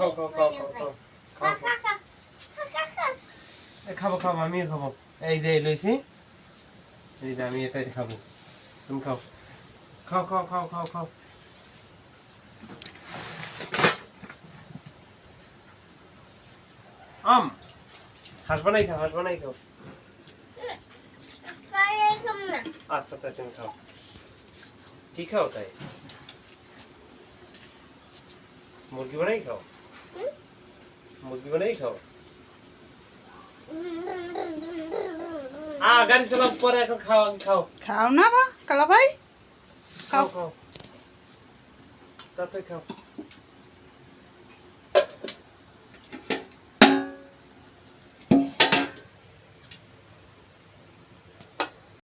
খাও খাও খাও খাও খাও। খাব খাব আমিও খাব। এই যে লইছি। এই যে, আমি এটাই খাব। তুমি খাও। খাও খাও খাও খাও খাও। আম। হাঁস বানাই খাও, হাঁস বানাই খাও। আচ্ছা তাই তুমি খাও। কি খাও তাই? মুরগি বানাই খাও? মুরগি বানাই খাও? আ গাড়ি চালাও পরে এখন খাও খাও। খাও না বা কালা ভাই খাও খাও। খাও। তাতে খাও।